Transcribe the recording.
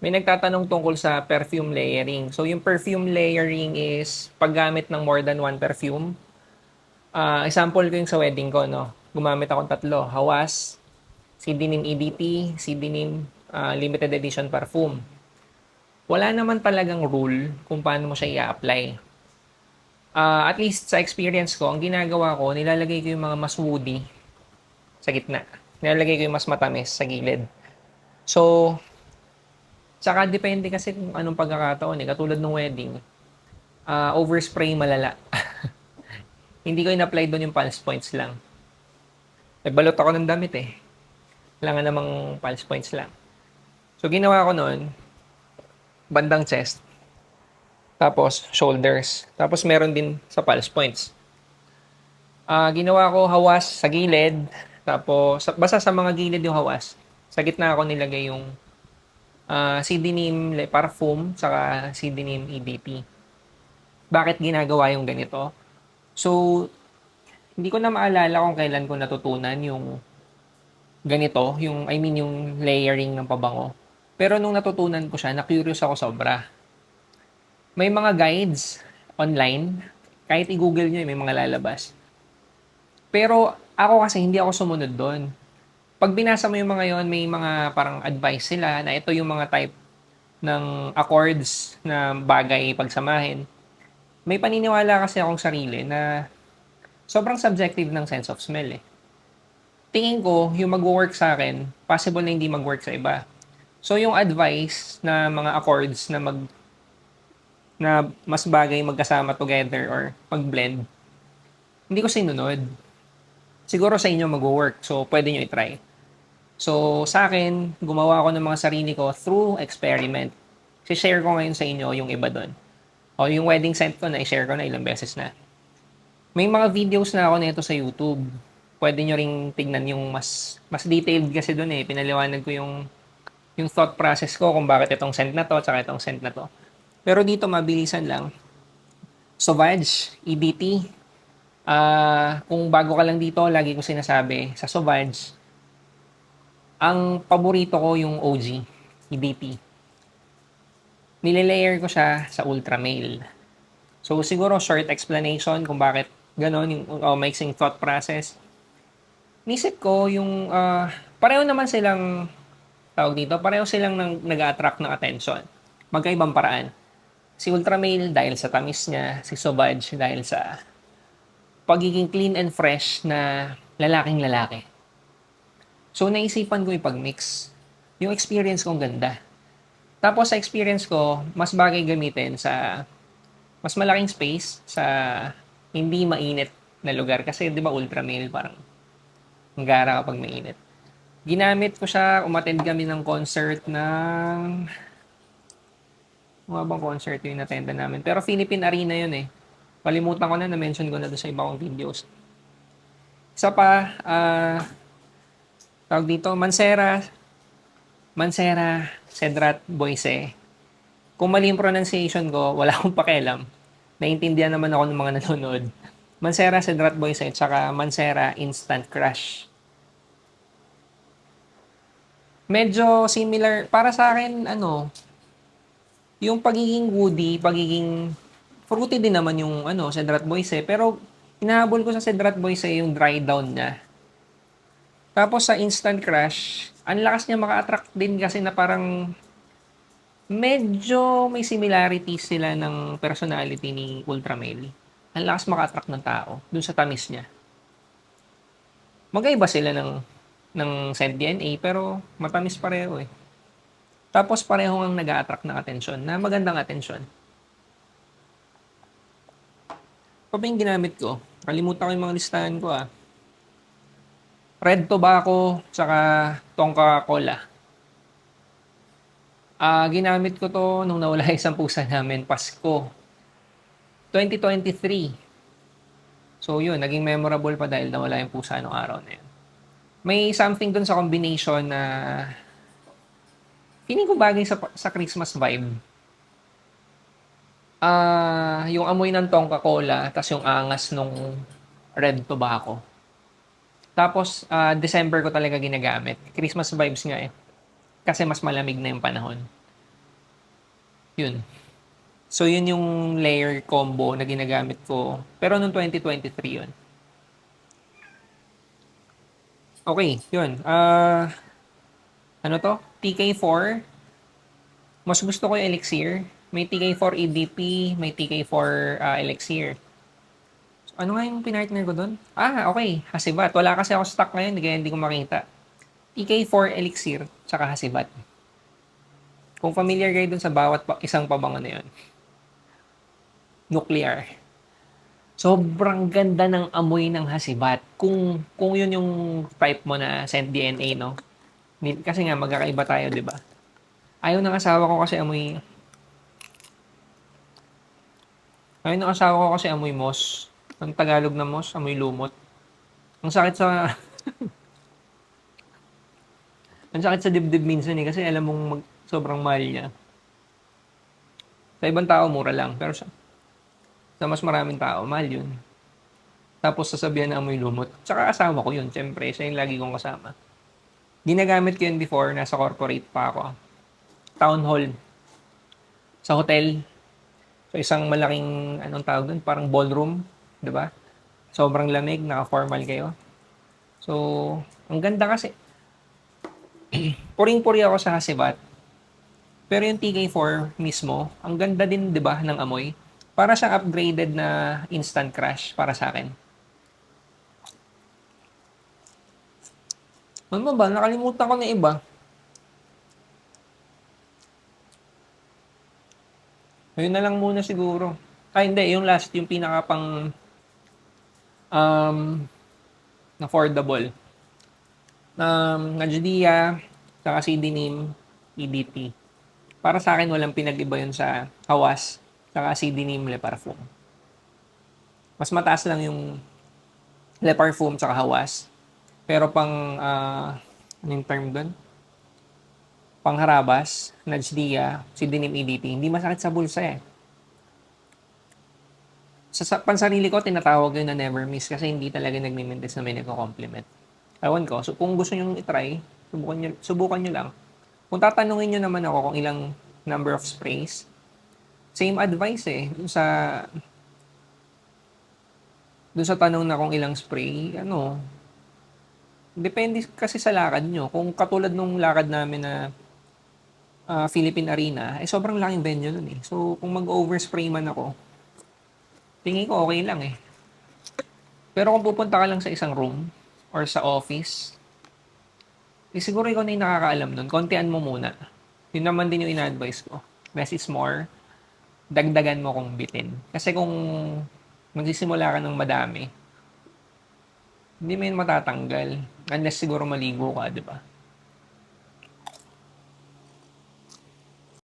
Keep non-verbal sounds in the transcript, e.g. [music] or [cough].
May nagtatanong tungkol sa perfume layering. So, yung perfume layering is paggamit ng more than one perfume. Ah, example ko yung sa wedding ko, no? Gumamit akong tatlo. Hawas, CDNIM EDT, CDNIM ah, Limited Edition Parfum. Wala naman talagang rule kung paano mo siya i-apply. Ah, at least sa experience ko, ang ginagawa ko, nilalagay ko yung mga mas woody sa gitna. Nilalagay ko yung mas matamis sa gilid. So, Tsaka depende kasi kung anong pagkakataon eh. Katulad ng wedding, ah overspray malala. [laughs] Hindi ko in-apply doon yung pulse points lang. Nagbalot ako ng damit eh. Kailangan namang pulse points lang. So ginawa ko noon, bandang chest. Tapos shoulders. Tapos meron din sa pulse points. Ah ginawa ko hawas sa gilid. Tapos basta sa mga gilid yung hawas. Sa gitna ako nilagay yung ah CD name Le Parfum saka CD name EDP. Bakit ginagawa yung ganito? So, hindi ko na maalala kung kailan ko natutunan yung ganito, yung I mean yung layering ng pabango. Pero nung natutunan ko siya, na-curious ako sobra. May mga guides online, kahit i-google nyo, may mga lalabas. Pero ako kasi hindi ako sumunod doon pag binasa mo yung mga yon, may mga parang advice sila na ito yung mga type ng accords na bagay pagsamahin. May paniniwala kasi akong sarili na sobrang subjective ng sense of smell eh. Tingin ko, yung mag-work sa akin, possible na hindi mag-work sa iba. So yung advice na mga accords na mag na mas bagay magkasama together or mag-blend, hindi ko sinunod. Siguro sa inyo mag-work, so pwede nyo i-try. So, sa akin, gumawa ako ng mga sarili ko through experiment. Si-share ko ngayon sa inyo yung iba doon. O yung wedding scent ko na i-share ko na ilang beses na. May mga videos na ako nito sa YouTube. Pwede nyo ring tignan yung mas mas detailed kasi doon eh. Pinaliwanag ko yung yung thought process ko kung bakit itong scent na to tsaka itong scent na to. Pero dito mabilisan lang. Sauvage, EDT. Ah, kung bago ka lang dito, lagi ko sinasabi, sa Sauvage, ang paborito ko yung OG, EDT. Nilelayer ko siya sa Ultra Male. So siguro short explanation kung bakit ganon yung uh, mixing thought process. Nisip ko yung ah, pareho naman silang tawag dito, pareho silang nang, nag-attract ng attention. Magkaibang paraan. Si Ultra Male dahil sa tamis niya, si Sauvage dahil sa pagiging clean and fresh na lalaking lalaki. So, naisipan ko ipag-mix. Yung experience ko ganda. Tapos, sa experience ko, mas bagay gamitin sa mas malaking space sa hindi mainit na lugar. Kasi, di ba, ultra male, parang ang gara kapag mainit. Ginamit ko siya, umattend kami ng concert ng... Mga bang concert yung natenda namin. Pero Philippine Arena yun eh. Kalimutan ko na, na-mention ko na doon sa iba kong videos. Isa pa, ah, tawag dito, Mansera, Mansera, Cedrat, Boise. Kung mali yung pronunciation ko, wala akong pakialam. Naintindihan naman ako ng mga nanonood. Mansera, Cedrat, Boise, at saka Mansera, Instant Crush. Medyo similar, para sa akin, ano, yung pagiging woody, pagiging fruity din naman yung ano, Cedrat Boise, pero hinahabol ko sa Cedrat Boise yung dry down niya. Tapos sa Instant Crush, ang lakas niya maka-attract din kasi na parang medyo may similarities sila ng personality ni Ultramel. Ang lakas maka-attract ng tao dun sa tamis niya. Magkaiba sila ng ng scent DNA pero matamis pareho eh. Tapos pareho ang nag-a-attract ng atensyon na magandang atensyon. Pa ba yung ginamit ko? Kalimutan ko yung mga listahan ko ah. Red Tobacco, tsaka Tongka Cola. Ah, ginamit ko to nung nawala yung [laughs] isang pusa namin, Pasko. 2023. So yun, naging memorable pa dahil nawala yung pusa nung araw na yun. May something dun sa combination na feeling ko bagay sa, sa Christmas vibe. Ah, yung amoy ng Tongka Cola, tas yung angas nung Red Tobacco. Tapos, ah, December ko talaga ginagamit. Christmas vibes nga eh. Kasi mas malamig na yung panahon. Yun. So, yun yung layer combo na ginagamit ko. Pero noong 2023 yun. Okay, yun. Ah, ano to? TK4. Mas gusto ko yung Elixir. May TK4 EDP, may TK4 ah, Elixir. Ano nga yung pinartner ko doon? Ah, okay. Hasibat. Wala kasi ako stock ngayon, kaya hindi ko makita. TK4 Elixir, tsaka Hasibat. Kung familiar kayo dun sa bawat pa- isang pabango na yun. Nuclear. Sobrang ganda ng amoy ng hasibat. Kung kung yun yung type mo na scent DNA, no? Kasi nga, magkakaiba tayo, di ba? Ayaw ng asawa ko kasi amoy... Ayaw ng asawa ko kasi amoy moss. Ang Tagalog na moss, amoy lumot. Ang sakit sa... [laughs] Ang sakit sa dibdib minsan eh, kasi alam mong mag, sobrang mahal niya. Sa ibang tao, mura lang. Pero sa, sa mas maraming tao, mahal yun. Tapos sasabihan na amoy lumot. Tsaka asawa ko yun, syempre. Siya yung lagi kong kasama. Ginagamit ko yun before, nasa corporate pa ako. Town hall. Sa hotel. So isang malaking, anong tawag doon? Parang ballroom. 'Di ba? Sobrang lamig, naka-formal kayo. So, ang ganda kasi. [clears throat] Puring-puri ako sa Hasibat. Pero yung TK4 mismo, ang ganda din, 'di ba, ng amoy. Para siyang upgraded na instant crush para sa akin. Ano ba? Nakalimutan ko na iba. Ayun na lang muna siguro. Ay, hindi. Yung last, yung pinaka pang um, affordable. Um, Najdia, saka CD name, EDT. Para sa akin, walang pinag-iba yun sa Hawas, saka CD name Le Parfum. Mas mataas lang yung Le Parfum saka Hawas. Pero pang, uh, ano yung term doon? Pangharabas, Najdia, CD name EDT, hindi masakit sa bulsa eh sa pansarili ko, tinatawag yun na never miss kasi hindi talaga nagmimintis na may nagko-compliment. Ewan ko. So, kung gusto nyo i-try, subukan nyo, subukan nyo lang. Kung tatanungin nyo naman ako kung ilang number of sprays, same advice eh. Dun sa dun sa tanong na kung ilang spray, ano, depende kasi sa lakad nyo. Kung katulad nung lakad namin na uh, Philippine Arena, eh sobrang laking venue nun eh. So, kung mag-overspray man ako, tingin ko okay lang eh. Pero kung pupunta ka lang sa isang room or sa office, eh siguro ikaw na yung nakakaalam nun. Kontian mo muna. Yun naman din yung ina-advise ko. Less is more. Dagdagan mo kung bitin. Kasi kung magsisimula ka ng madami, hindi mo yun matatanggal. Unless siguro maligo ka, di ba?